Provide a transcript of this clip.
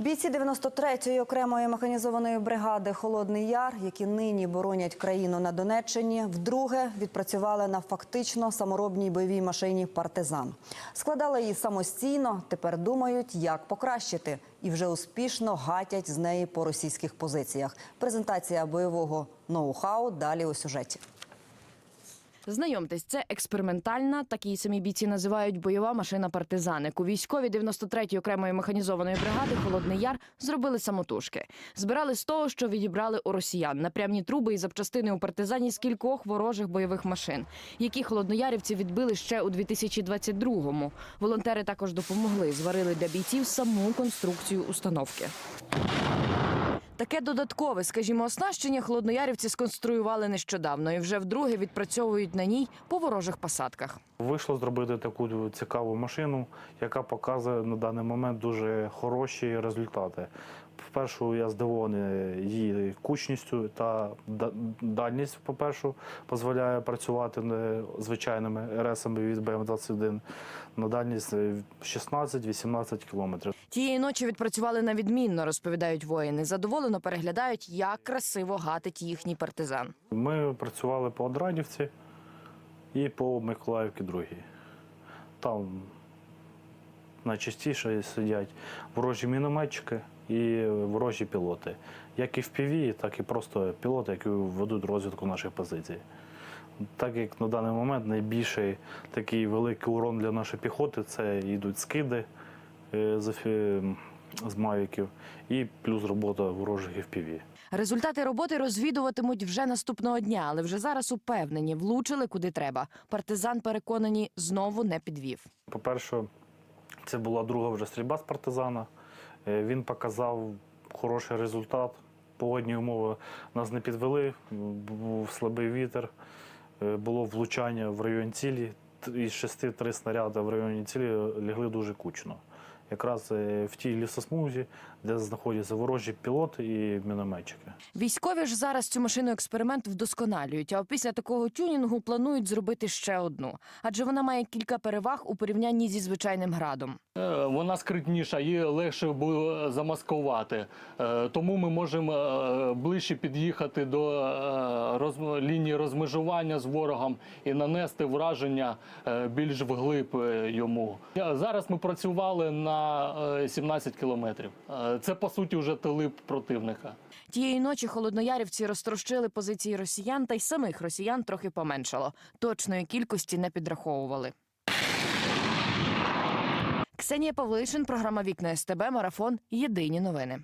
Бійці 93-ї окремої механізованої бригади Холодний Яр, які нині боронять країну на Донеччині, вдруге відпрацювали на фактично саморобній бойовій машині Партизан. Складали її самостійно. Тепер думають, як покращити, і вже успішно гатять з неї по російських позиціях. Презентація бойового ноу-хау далі у сюжеті. Знайомтесь, це експериментальна, такі самі бійці називають бойова машина партизаник. У військові 93-ї окремої механізованої бригади Холодний Яр зробили самотужки. Збирали з того, що відібрали у росіян напрямні труби і запчастини у партизані з кількох ворожих бойових машин, які холодноярівці відбили ще у 2022-му. Волонтери також допомогли, зварили для бійців саму конструкцію установки. Таке додаткове, скажімо, оснащення холодноярівці сконструювали нещодавно і вже вдруге відпрацьовують на ній по ворожих посадках. Вийшло зробити таку цікаву машину, яка показує на даний момент дуже хороші результати. По-перше, я здивований її кучністю та дальність, по-перше, дозволяє працювати звичайними РСами від БМ-21 на дальність е, 16-18 кілометрів. Тієї ночі відпрацювали на відмінно, розповідають воїни. Задоволено переглядають, як красиво гатить їхній партизан. Ми працювали по Одранівці і по Миколаївці другій. Там найчастіше сидять ворожі мінометчики і ворожі пілоти. Як і в ПІВІ, так і просто пілоти, які ведуть розвідку наших позицій. Так як на даний момент найбільший такий великий урон для нашої піхоти це йдуть скиди е, з, з мавіків і плюс робота ворожих FPV. Результати роботи розвідуватимуть вже наступного дня, але вже зараз упевнені, влучили куди треба. Партизан переконані знову не підвів. По-перше, це була друга вже стрільба з партизана. Е, Він показав хороший результат. Погодні умови нас не підвели, був слабий вітер, е, було влучання в район цілі. Із шести три снаряди в районі цілі лягли дуже кучно. Якраз е, в тій лісосмузі, де знаходяться ворожі пілоти і мінометчики. Військові ж зараз цю машину експеримент вдосконалюють. А після такого тюнінгу планують зробити ще одну, адже вона має кілька переваг у порівнянні зі звичайним градом. Е, Вона скритніша, її легше буде замаскувати. Е, Тому ми можемо е, ближче під'їхати до лінії розмежування з ворогом і нанести враження більш вглиб йому. Зараз ми працювали на е, 17 кілометрів. Це по суті вже тилип противника. Тієї ночі холодноярівці розтрощили позиції росіян, та й самих росіян трохи поменшало. Точної кількості не підраховували. Ксенія Павлишин, програма Вікна СТБ, марафон. Єдині новини.